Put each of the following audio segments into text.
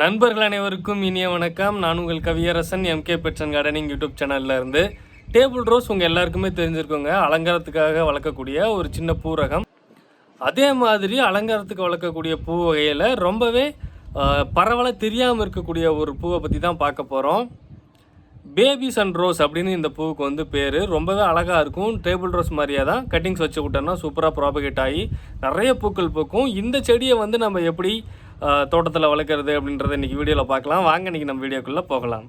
நண்பர்கள் அனைவருக்கும் இனிய வணக்கம். நான் உங்கள் கவியரசன் எம்கே பெட்சன் கார்டனிங் யூடியூப் சேனலில் இருந்து டேபிள் ரோஸ் உங்கள் எல்லாருக்குமே தெரிஞ்சிருக்கோங்க. அலங்காரத்துக்காக வளர்க்கக்கூடிய ஒரு சின்ன பூரகம். அதே மாதிரி அலங்காரத்துக்கு வளர்க்கக்கூடிய பூ வகையில் ரொம்பவே பரவலாக தெரியாமல் இருக்கக்கூடிய ஒரு பூவை பற்றி தான் பார்க்க போகிறோம் பேபி சன் ரோஸ் அப்படின்னு இந்த பூவுக்கு வந்து பேர். ரொம்பவே அழகாக இருக்கும். டேபிள் ரோஸ் மாதிரியே தான். கட்டிங்ஸ் வச்சு விட்டோம்னா சூப்பராக ப்ராபகேட் ஆகி நிறைய பூக்கள் பூக்கும். இந்த செடியை வந்து நம்ம எப்படி தோட்டத்தில் வளர்க்குறது அப்படின்றத இன்றைக்கி வீடியோவில் பார்க்கலாம். வாங்க இன்றைக்கி நம்ம வீடியோக்குள்ளே போகலாம்.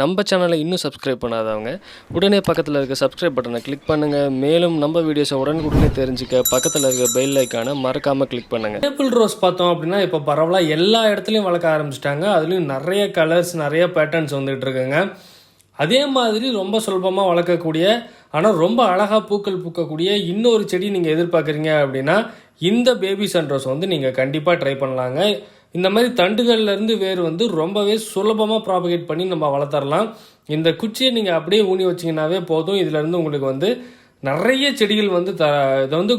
நம்ம சேனலை இன்னும் சப்ஸ்கிரைப் பண்ணாதவங்க உடனே பக்கத்தில் இருக்க சப்ஸ்கிரைப் பட்டனை கிளிக் பண்ணுங்கள் மேலும் நம்ம வீடியோஸை உடனுக்குடனே தெரிஞ்சுக்க பக்கத்தில் இருக்க பெல் ஐக்கானை மறக்காமல் கிளிக் பண்ணுங்கள் டேபிள் ரோஸ் பார்த்தோம் அப்படின்னா இப்போ பரவலாக எல்லா இடத்துலையும் வளர்க்க ஆரம்பிச்சிட்டாங்க. அதுலேயும் நிறைய கலர்ஸ் நிறைய பேட்டர்ன்ஸ் வந்துட்டு இருக்குங்க. அதே மாதிரி ரொம்ப சுலபமாக வளர்க்கக்கூடிய ஆனால் ரொம்ப அழகாக பூக்கள் பூக்கக்கூடிய இன்னொரு செடி நீங்கள் எதிர்பார்க்குறீங்க அப்படின்னா இந்த பேபி சன்ரோஸ் வந்து நீங்கள் கண்டிப்பாக ட்ரை பண்ணலாங்க. இந்த மாதிரி தண்டுகள்லேருந்து வேர் வந்து ரொம்பவே சுலபமாக ப்ராபகேட் பண்ணி நம்ம வளர்த்துறலாம் இந்த குச்சியை நீங்கள் அப்படியே ஊனி வச்சிங்கனாவே போதும். இதுலேருந்து உங்களுக்கு வந்து நிறைய செடிகள் வந்து த இதை வந்து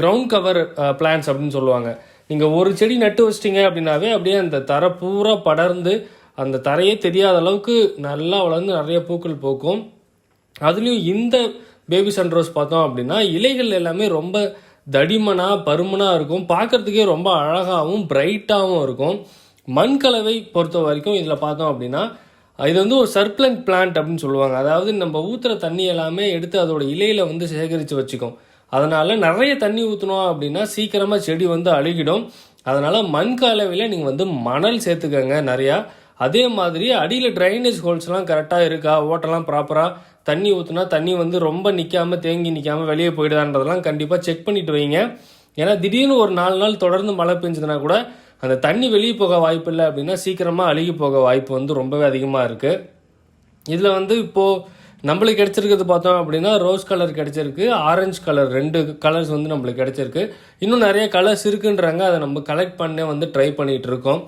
கிரவுண்ட் கவர் பிளான்ஸ் அப்படின்னு சொல்லுவாங்க. நீங்கள் ஒரு செடி நட்டு வச்சிட்டிங்க அப்படின்னாவே அப்படியே அந்த தரை பூரா படர்ந்து அந்த தரையே தெரியாத அளவுக்கு நல்லா வளர்ந்து நிறைய பூக்கள் பூக்கும். அதுலேயும் இந்த பேபி சன்ரோஸ் பார்த்தோம் அப்படின்னா இலைகள் எல்லாமே ரொம்ப தடிமனாக பருமனாக இருக்கும். பார்க்குறதுக்கே ரொம்ப அழகாகவும் பிரைட்டாகவும் இருக்கும். மண் கலவை பொறுத்த வரைக்கும் இதில் பார்த்தோம் அப்படின்னா இது வந்து ஒரு சர்ப்ளண்ட் பிளான்ட் அப்படின்னு சொல்லுவாங்க. அதாவது நம்ம ஊற்றுற தண்ணி எல்லாமே எடுத்து அதோட இலையில் வந்து சேகரித்து வச்சுக்கும். அதனால் நிறைய தண்ணி ஊற்றினோம் அப்படின்னா சீக்கிரமாக செடி வந்து அழுகிடும். அதனால் மண் கலவையில் நீங்கள் வந்து மணல் சேர்த்துக்கங்க நிறையா. அதே மாதிரி அடியில் ட்ரைனேஜ் ஹோல்ஸ்லாம் கரெக்டாக இருக்கா? ஓட்டெல்லாம் ப்ராப்பராக தண்ணி ஊற்றுனா தண்ணி வந்து ரொம்ப நிற்காம தேங்கி நிற்காமல் வெளியே போயிடுதான்றதெல்லாம் கண்டிப்பாக செக் பண்ணிட்டு வைங்க. ஏன்னா திடீர்னு ஒரு நாலு நாள் தொடர்ந்து மழை பெஞ்சதுன்னா கூட அந்த தண்ணி வெளியே போக வாய்ப்பு இல்லை அப்படின்னா சீக்கிரமாக அழுகி போக வாய்ப்பு வந்து ரொம்பவே அதிகமாக இருக்குது இதில் வந்து இப்போது நம்மளுக்கு கிடச்சிருக்கிறது பார்த்தோம் அப்படின்னா ரோஸ் கலர் கிடச்சிருக்கு ஆரஞ்சு கலர் ரெண்டு கலர்ஸ் வந்து நம்மளுக்கு கிடச்சிருக்கு. இன்னும் நிறைய கலர்ஸ் இருக்குன்றாங்க. அதை நம்ம கலெக்ட் பண்ண வந்து ட்ரை பண்ணிகிட்டு இருக்கோம்.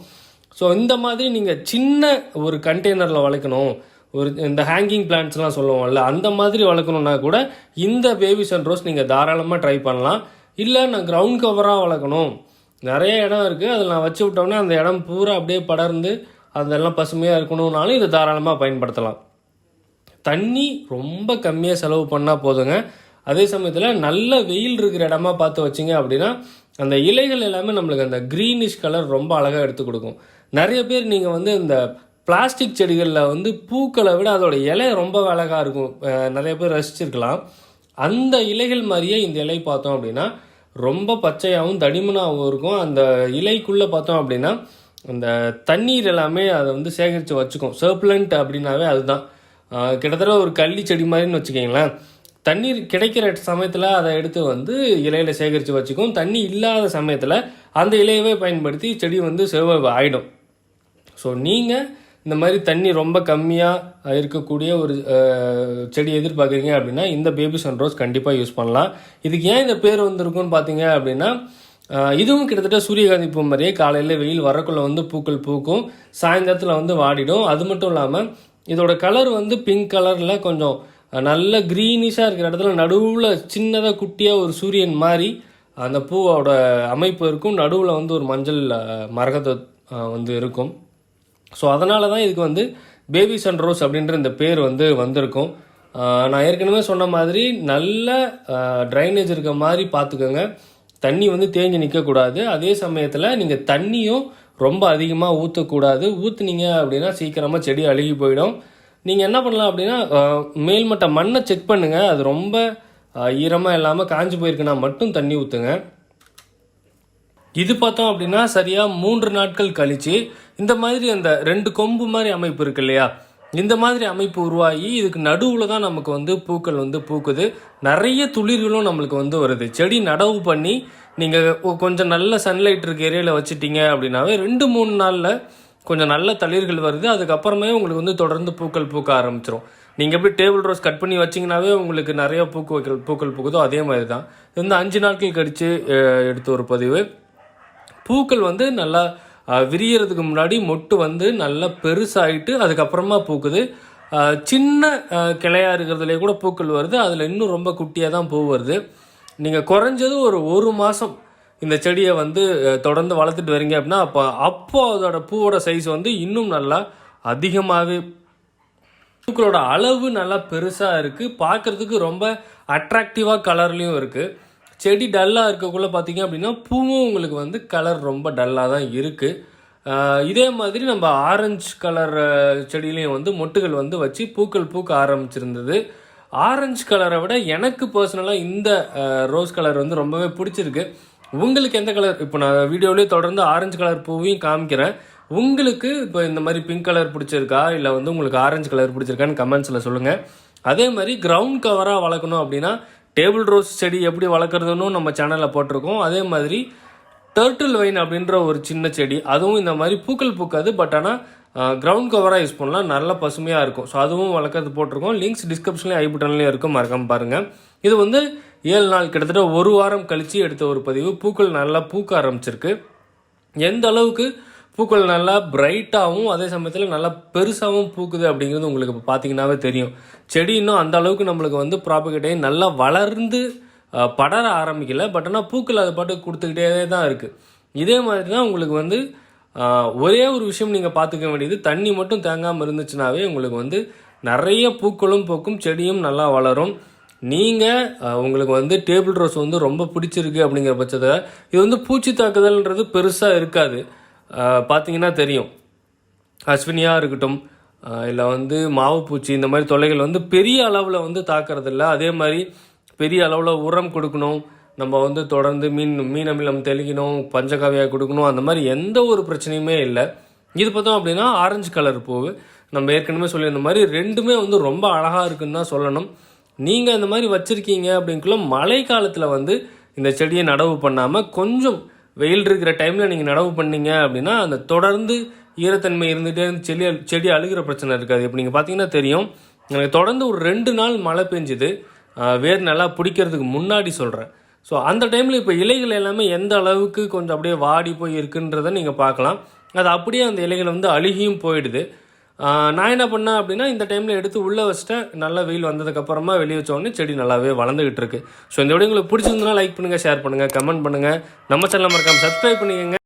ஸோ இந்த மாதிரி நீங்கள் சின்ன ஒரு கண்டெய்னரில் வளர்க்கணும். ஒரு இந்த ஹேங்கிங் பிளான்ட்ஸ்லாம் சொல்லுவோம்ல அந்த மாதிரி வளர்க்கணுன்னா கூட இந்த பேபி சன்ரோஸ் நீங்கள் தாராளமாக ட்ரை பண்ணலாம். இல்லை நான் கிரவுண்ட் கவராக வளர்க்கணும். நிறைய இடம் இருக்குது அதில் நான் வச்சு விட்டோம்னா அந்த இடம் பூரா அப்படியே படர்ந்து அதெல்லாம் பசுமையாக இருக்கணும்னாலும் இதை தாராளமாக பயன்படுத்தலாம். தண்ணி ரொம்ப கம்மியாக செலவு பண்ணால் போதுங்க. அதே சமயத்தில் நல்ல வெயில் இருக்கிற இடமா பார்த்து வச்சிங்க அப்படின்னா அந்த இலைகள் எல்லாமே நம்மளுக்கு அந்த க்ரீனிஷ் கலர் ரொம்ப அழகாக எடுத்து கொடுக்கும். நிறைய பேர் நீங்கள் வந்து இந்த பிளாஸ்டிக் செடிகளில் வந்து பூக்களை விட அதோட இலை ரொம்ப அழகாக இருக்கும். நிறைய பேர் ரசிச்சிருக்கலாம். அந்த இலைகள் மாதிரியே இந்த இலை பார்த்தோம் அப்படின்னா ரொம்ப பச்சையாகவும் தடிமனாகவும் இருக்கும். அந்த இலைக்குள்ளே பார்த்தோம் அப்படின்னா அந்த தண்ணீர் எல்லாமே அதை வந்து சேகரித்து வச்சுக்கும். சர்ப்ளண்ட் அப்படின்னாவே அதுதான். கிட்டத்தட்ட ஒரு கள்ளி செடி மாதிரின்னு வச்சுக்கிங்களேன். தண்ணீர் கிடைக்கிற சமயத்தில் அதை எடுத்து வந்து இலையில சேகரித்து வச்சுக்கும். தண்ணி இல்லாத சமயத்தில் அந்த இலையவே பயன்படுத்தி செடி வந்து செவ்வாய் ஆகிடும் ஸோ நீங்கள் இந்த மாதிரி தண்ணி ரொம்ப கம்மியாக இருக்கக்கூடிய ஒரு செடி எதிர்பார்க்குறீங்க அப்படின்னா இந்த பேபி சன்ரோஸ் கண்டிப்பாக யூஸ் பண்ணலாம். இதுக்கு ஏன் இந்த பேர் வந்திருக்குன்னு பார்த்தீங்க அப்படின்னா இதுவும் கிட்டத்தட்ட சூரியகாந்தி பூ மாதிரியே காலையில் வெயில் வரக்குள்ள வந்து பூக்கள் பூக்கும். சாயந்தரத்தில் வந்து வாடிடும். அது மட்டும் இல்லாமல் இதோட கலர் வந்து பிங்க் கலரில் கொஞ்சம் நல்ல க்ரீனிஷாக இருக்கிற இடத்துல நடுவில் சின்னதாக குட்டியாக ஒரு சூரியன் மாதிரி அந்த பூவோட அமைப்பு இருக்கும். நடுவில் வந்து ஒரு மஞ்சள் மரகத்தை வந்து இருக்கும். ஸோ அதனால தான் இதுக்கு வந்து பேபி சன் ரோஸ் அப்படின்ற இந்த பேர் வந்து வந்திருக்கும். நான் ஏற்கனவே சொன்ன மாதிரி நல்ல ட்ரைனேஜ் இருக்க மாதிரி பார்த்துக்கோங்க. தண்ணி வந்து தேங்கி நிற்கக்கூடாது அதே சமயத்தில் நீங்கள் தண்ணியும் ரொம்ப அதிகமாக ஊற்றக்கூடாது ஊற்றுனீங்க அப்படின்னா சீக்கிரமாக செடி அழுகி போயிடும். நீங்கள் என்ன பண்ணலாம் அப்படின்னா மேல்மட்ட மண்ணை செக் பண்ணுங்கள் அது ரொம்ப ஈரமாக இல்லாமல் காஞ்சி போயிருக்குன்னா மட்டும் தண்ணி ஊற்றுங்க இது பார்த்தோம் அப்படின்னா சரியாக மூன்று நாட்கள் கழித்து இந்த மாதிரி அந்த ரெண்டு கொம்பு மாதிரி அமைப்பு இருக்கு இல்லையா? இந்த மாதிரி அமைப்பு உருவாகி இதுக்கு நடுவில் தான் நமக்கு வந்து பூக்கள் வந்து பூக்குது. நிறைய துளிர்களும் நம்மளுக்கு வந்து வருது. செடி நடவு பண்ணி நீங்கள் கொஞ்சம் நல்ல சன்லைட் இருக்க ஏரியாவில் வச்சுட்டீங்க அப்படின்னாவே ரெண்டு மூணு நாளில் கொஞ்சம் நல்ல தளிர்கள் வருது அதுக்கப்புறமே உங்களுக்கு வந்து தொடர்ந்து பூக்கள் பூக்க ஆரம்பிச்சிடும் நீங்கள் எப்படி டேபிள் ரோஸ் கட் பண்ணி வச்சிங்கனாவே உங்களுக்கு நிறைய பூக்கு வைக்கல் பூக்கள் பூக்குதோ அதே மாதிரி தான் இது வந்து அஞ்சு நாட்கள் கழித்து எடுத்த ஒரு பதிவு. பூக்கள் வந்து நல்லா விரியறதுக்கு முன்னாடி மொட்டு வந்து நல்லா பெருசாகிட்டு அதுக்கப்புறமா பூக்குது. சின்ன கிளையாக இருக்கிறதுலே கூட பூக்கள் வருது. அதில் இன்னும் ரொம்ப குட்டியாக தான் பூ வருது. நீங்கள் குறைஞ்சது ஒரு ஒரு மாதம் இந்த செடியை வந்து தொடர்ந்து வளர்த்துட்டு வரீங்க அப்படின்னா அப்போ அப்போது அதோட பூவோட சைஸ் வந்து இன்னும் நல்லா அதிகமாகவே பூக்களோட அளவு நல்லா பெருசாக இருக்குது பார்க்குறதுக்கு ரொம்ப அட்ராக்டிவாக கலர்லேயும் இருக்குது செடி டல்லாக இருக்கக்குள்ளே பார்த்தீங்க அப்படின்னா பூவும் உங்களுக்கு வந்து கலர் ரொம்ப டல்லாக தான் இருக்குது இதே மாதிரி நம்ம ஆரஞ்சு கலர் செடியிலையும் வந்து மொட்டுகள் வந்து வச்சு பூக்கள் பூக்க ஆரம்பிச்சிருந்தது. ஆரஞ்சு கலரை விட எனக்கு பர்சனலாக இந்த ரோஸ் கலர் வந்து ரொம்பவே பிடிச்சிருக்கு. உங்களுக்கு எந்த கலர் இப்போ நான் வீடியோலேயே தொடர்ந்து ஆரஞ்சு கலர் பூவையும் காமிக்கிறேன். உங்களுக்கு இப்போ இந்த மாதிரி பிங்க் கலர் பிடிச்சிருக்கா? இல்லை வந்து உங்களுக்கு ஆரஞ்சு கலர் பிடிச்சிருக்கான்னு கமெண்ட்ஸில் சொல்லுங்கள் அதே மாதிரி கிரவுண்ட் கவராக வளர்க்கணும் அப்படின்னா டேபிள் ரோஸ் செடி எப்படி வளர்க்குறதுன்னு நம்ம சேனலில் போட்டிருக்கோம். அதே மாதிரி டர்ட்டில் வைன் அப்படின்ற ஒரு சின்ன செடி அதுவும் இந்த மாதிரி பூக்கள் பூக்காது பட் ஆனால் கிரவுண்ட் கவராக யூஸ் பண்ணலாம். நல்ல பசுமையாக இருக்கும். ஸோ அதுவும் வளர்க்கறது போட்டிருக்கோம். லிங்க்ஸ் டிஸ்கிரிப்ஷன்லேயும் ஐ பட்டன்லேயும் இருக்கும். மறக்காமல் பாருங்கள் இது வந்து ஏழு நாள் கிட்டத்தட்ட ஒரு வாரம் கழித்து எடுத்த ஒரு பதிவு. பூக்கள் நல்லா பூக்க ஆரம்பிச்சிருக்கு. எந்த அளவுக்கு பூக்கள் நல்லா பிரைட்டாகவும் அதே சமயத்தில் நல்லா பெருசாகவும் பூக்குது அப்படிங்கிறது உங்களுக்கு இப்போ பார்த்தீங்கன்னாவே தெரியும். செடி இன்னும் அந்த அளவுக்கு நம்மளுக்கு வந்து ப்ராபகேட் நல்லா வளர்ந்து படர ஆரம்பிக்கல. பட் ஆனால் பூக்கள் அது பாட்டு கொடுத்துக்கிட்டே தான் இருக்குது இதே மாதிரி தான் உங்களுக்கு வந்து ஒரே ஒரு விஷயம் நீங்கள் பார்த்துக்க வேண்டியது தண்ணி மட்டும் தேங்காமல் இருந்துச்சுனாவே உங்களுக்கு வந்து நிறைய பூக்களும் பூக்கும் செடியும் நல்லா வளரும். நீங்கள் உங்களுக்கு வந்து டேபிள் ரோஸ் வந்து ரொம்ப பிடிச்சிருக்கு அப்படிங்கிற பட்சத்தில் இது வந்து பூச்சி தாக்குதல்ன்றது பெருசாக இருக்காது. பார்த்தீங்கன்னா தெரியும். அஸ்வினியாக இருக்கட்டும் இல்லை வந்து மாவு பூச்சி இந்த மாதிரி தொல்லைகள் வந்து பெரிய அளவில் வந்து தாக்கிறதில்ல. அதே மாதிரி பெரிய அளவில் உரம் கொடுக்கணும். நம்ம வந்து தொடர்ந்து மீன் மீன் அமிலம் தெளிக்கணும் பஞ்சகாவியாக கொடுக்கணும் அந்த மாதிரி எந்த ஒரு பிரச்சனையுமே இல்லை. இது பார்த்தோம் அப்படின்னா ஆரஞ்சு கலர் பூவு நம்ம ஏற்கனவே சொல்லியிருந்த மாதிரி ரெண்டுமே வந்து ரொம்ப அழகாக இருக்குன்னு தான் சொல்லணும். நீங்கள் இந்த மாதிரி வச்சுருக்கீங்க அப்படின்குள்ள மழை காலத்தில் வந்து இந்த செடியை நடவு பண்ணாமல் கொஞ்சம் வெயில் இருக்கிற டைமில் நீங்கள் நடவு பண்ணீங்க அப்படின்னா அந்த தொடர்ந்து ஈரத்தன்மை இருந்துகிட்டே இருந்து செடி செடி அழுகிற பிரச்சனை இருக்காது. இப்போ நீங்கள் பார்த்தீங்கன்னா தெரியும். எனக்கு தொடர்ந்து ஒரு ரெண்டு நாள் மழை பெஞ்சுது. வேர் நல்லா பிடிக்கிறதுக்கு முன்னாடி சொல்கிறேன் ஸோ அந்த டைமில் இப்போ இலைகள் எல்லாமே எந்த அளவுக்கு கொஞ்சம் அப்படியே வாடி போய் இருக்குன்றதை நீங்கள் பார்க்கலாம். அது அப்படியே அந்த இலைகள் வந்து அழுகியும் போயிடுது. நான் என்ன பண்ணேன் அப்படின்னா இந்த டைமில் எடுத்து உள்ளே வச்சுட்டேன். நல்லா வெயில் வந்ததுக்கப்புறமா வெளியே வச்சோடனே செடி நல்லாவே வளர்ந்துகிட்டு இருக்கு. ஸோ இந்த வீடியோ உங்களுக்கு பிடிச்சிருந்தனா லைக் பண்ணுங்கள் ஷேர் பண்ணுங்கள் கமெண்ட் பண்ணுங்கள் நம்ம சேனல் மறக்காமல் சப்ஸ்கிரைப் பண்ணிக்கோங்க.